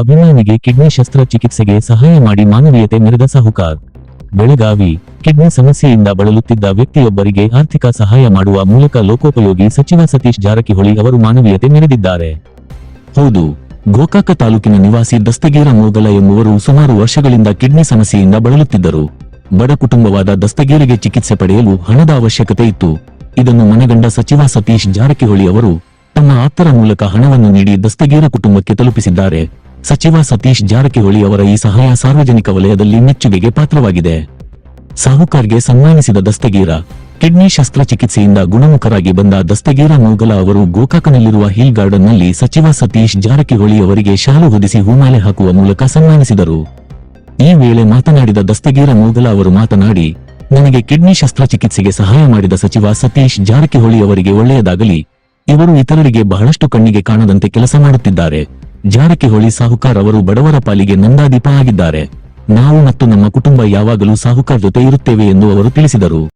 ಅಭಿಮಾನಿಗೆ kidney ಶಸ್ತ್ರಚಿಕಿತ್ಸೆಗೆ ಸಹಾಯ ಮಾಡಿ ಮಾನವೀಯತೆ ಮೆರೆದ ಸಾಹುಕಾರ್. ಬೆಳಗಾವಿ, ಕಿಡ್ನಿ ಸಮಸ್ಯೆಯಿಂದ ಬಳಲುತ್ತಿದ್ದ ವ್ಯಕ್ತಿಯೊಬ್ಬರಿಗೆ ಆರ್ಥಿಕ ಸಹಾಯ ಮಾಡುವ ಮೂಲಕ ಲೋಕೋಪಯೋಗಿ ಸಚಿವ ಸತೀಶ್ ಜಾರಕಿಹೊಳಿ ಅವರು ಮಾನವೀಯತೆ ಮೆರೆದಿದ್ದಾರೆ. ಹೌದು, ಗೋಕಾಕ ತಾಲೂಕಿನ ನಿವಾಸಿ ದಸ್ತಗೀರ ಮೋಗಲ ಎಂಬುವರು ಸುಮಾರು ವರ್ಷಗಳಿಂದ ಕಿಡ್ನಿ ಸಮಸ್ಯೆಯಿಂದ ಬಳಲುತ್ತಿದ್ದರು. ಬಡ ಕುಟುಂಬವಾದ ದಸ್ತಗೀರಿಗೆ ಚಿಕಿತ್ಸೆ ಪಡೆಯಲು ಹಣದ ಅವಶ್ಯಕತೆ ಇತ್ತು. ಇದನ್ನು ಮನಗಂಡ ಸಚಿವ ಸತೀಶ್ ಜಾರಕಿಹೊಳಿ ಅವರು ತಮ್ಮ ಆಪ್ತರ ಮೂಲಕ ಹಣವನ್ನು ನೀಡಿ ದಸ್ತಗೀರ ಕುಟುಂಬಕ್ಕೆ ತಲುಪಿಸಿದ್ದಾರೆ. ಸಚಿವ ಸತೀಶ್ ಜಾರಕಿಹೊಳಿ ಅವರ ಈ ಸಹಾಯ ಸಾರ್ವಜನಿಕ ವಲಯದಲ್ಲಿ ಮೆಚ್ಚುಗೆಗೆ ಪಾತ್ರವಾಗಿದೆ. ಸಾಹುಕಾರ್ಗೆ ಸನ್ಮಾನಿಸಿದ ದಸ್ತಗೀರ, ಕಿಡ್ನಿ ಶಸ್ತ್ರಚಿಕಿತ್ಸೆಯಿಂದ ಗುಣಮುಖರಾಗಿ ಬಂದ ದಸ್ತಗೀರ ನೂಗಲ ಅವರು ಗೋಕಾಕನಲ್ಲಿರುವ ಹಿಲ್ ಗಾರ್ಡನ್ನಲ್ಲಿ ಸಚಿವ ಸತೀಶ್ ಜಾರಕಿಹೊಳಿ ಅವರಿಗೆ ಶಾಲು ಹೊದಿಸಿ ಹೂಮಾಲೆ ಹಾಕುವ ಮೂಲಕ ಸನ್ಮಾನಿಸಿದರು. ಈ ವೇಳೆ ಮಾತನಾಡಿದ ದಸ್ತಗೀರ ನೂಗಲ ಅವರು ಮಾತನಾಡಿ, ನನಗೆ ಕಿಡ್ನಿ ಶಸ್ತ್ರಚಿಕಿತ್ಸೆಗೆ ಸಹಾಯ ಮಾಡಿದ ಸಚಿವ ಸತೀಶ್ ಜಾರಕಿಹೊಳಿ ಅವರಿಗೆ ಒಳ್ಳೆಯದಾಗಲಿ. ಇವರು ಇತರರಿಗೆ ಬಹಳಷ್ಟು ಕಣ್ಣಿಗೆ ಕಾಣದಂತೆ ಕೆಲಸ ಮಾಡುತ್ತಿದ್ದಾರೆ. ಜಾರಕಿಹೊಳಿ ಸಾಹುಕಾರ್ ಅವರು ಬಡವರ ಪಾಲಿಗೆ ನಂದಾದೀಪ ಆಗಿದ್ದಾರೆ. ನಾವು ಮತ್ತು ನಮ್ಮ ಕುಟುಂಬ ಯಾವಾಗಲೂ ಸಾಹುಕಾರ್ ಜೊತೆ ಇರುತ್ತೇವೆ ಎಂದು ಅವರು ತಿಳಿಸಿದರು.